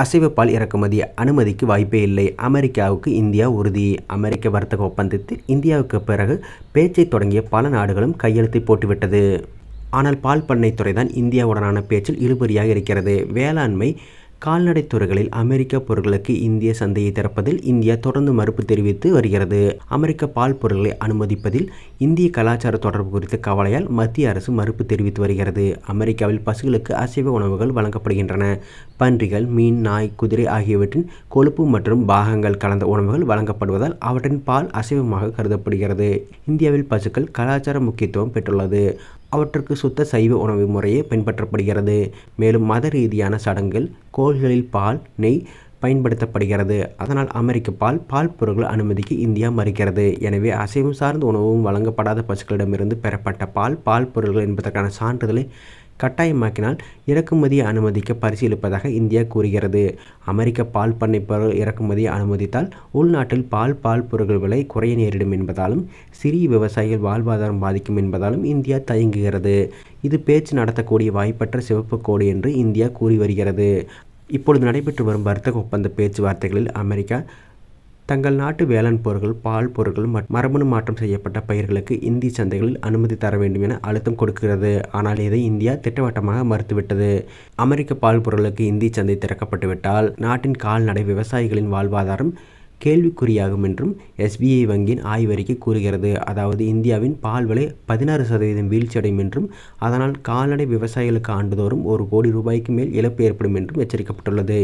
அசைவ பால் இறக்குமதி அனுமதிக்கு வாய்ப்பே இல்லை அமெரிக்காவுக்கு இந்தியா உறுதி அமெரிக்க வர்த்தக ஒப்பந்தத்தில் இந்தியாவுக்கு பிறகு பேச்சை தொடங்கிய பல நாடுகளும் கையெழுத்தை போட்டுவிட்டது. ஆனால் பால் பண்ணைத்துறை தான் இந்தியாவுடனான பேச்சில் இழுபறியாக இருக்கிறது. வேளாண்மை கால்நடை துறைகளில் அமெரிக்க பொருட்களுக்கு இந்திய சந்தையை திறப்பதில் இந்தியா தொடர்ந்து மறுப்பு தெரிவித்து வருகிறது. அமெரிக்க பால் பொருட்களை அனுமதிப்பதில் இந்திய கலாச்சார தொடர்பு குறித்த கவலையால் மத்திய அரசு மறுப்பு தெரிவித்து வருகிறது. அமெரிக்காவில் பசுக்களுக்கு அசைவ உணவுகள் வழங்கப்படுகின்றன. பன்றிகள் மீன் நாய் குதிரை ஆகியவற்றின் கொழுப்பு மற்றும் பாகங்கள் கலந்த உணவுகள் வழங்கப்படுவதால் அவற்றின் பால் அசைவமாக கருதப்படுகிறது. இந்தியாவில் பசுக்கள் கலாச்சார முக்கியத்துவம் பெற்றுள்ளது. அவற்றுக்கு சுத்த சைவ உணவு முறையே பின்பற்றப்படுகிறது. மேலும் மத ரீதியான சடங்குகள் கோள்களில் பால் நெய் பயன்படுத்தப்படுகிறது. அதனால் அமெரிக்க பால் பால் பொருட்கள் அனுமதிக்க இந்தியா மறுக்கிறது. எனவே அசைவம் சார்ந்த உணவும் வழங்கப்படாத பசுக்களிடமிருந்து பெறப்பட்ட பால் பால் பொருட்கள் என்பதற்கான சான்றிதழை கட்டாயமாக்கினால் இறக்குமதியை அனுமதிக்க பரிசீலிப்பதாக இந்தியா கூறுகிறது. அமெரிக்க பால் பண்ணை பொருள் இறக்குமதியை அனுமதித்தால் உள்நாட்டில் பால் பால் பொருட்கள் விலை குறைய நேரிடும் என்பதாலும் சிறிய விவசாயிகள் வாழ்வாதாரம் பாதிக்கும் என்பதாலும் இந்தியா தயங்குகிறது. இது பேச்சு நடத்தக்கூடிய வாய்ப்பற்ற சிவப்பு கோடு என்று இந்தியா கூறி வருகிறது. இப்பொழுது நடைபெற்று வரும் வர்த்தக ஒப்பந்த பேச்சுவார்த்தைகளில் அமெரிக்கா தங்கள் நாட்டு வேளாண் பொருட்கள் பால் பொருட்கள் மரபணு மாற்றம் செய்யப்பட்ட பயிர்களுக்கு இந்திய சந்தைகளில் அனுமதி தர வேண்டும் என அழுத்தம் கொடுக்கிறது. ஆனால் இதை இந்தியா திட்டவட்டமாக மறுத்துவிட்டது. அமெரிக்க பால் பொருட்களுக்கு இந்திய சந்தை திறக்கப்பட்டுவிட்டால் நாட்டின் கால்நடை விவசாயிகளின் வாழ்வாதாரம் கேள்விக்குறியாகும் என்றும் எஸ்பிஐ வங்கியின் ஆய்வறிக்கை கூறுகிறது. அதாவது இந்தியாவின் பால் விலை பதினாறு சதவீதம் வீழ்ச்சியடையும் என்றும் அதனால் கால்நடை விவசாயிகளுக்கு ஆண்டுதோறும் ஒரு கோடி ரூபாய்க்கு மேல் இழப்பு ஏற்படும் என்றும் எச்சரிக்கப்பட்டுள்ளது.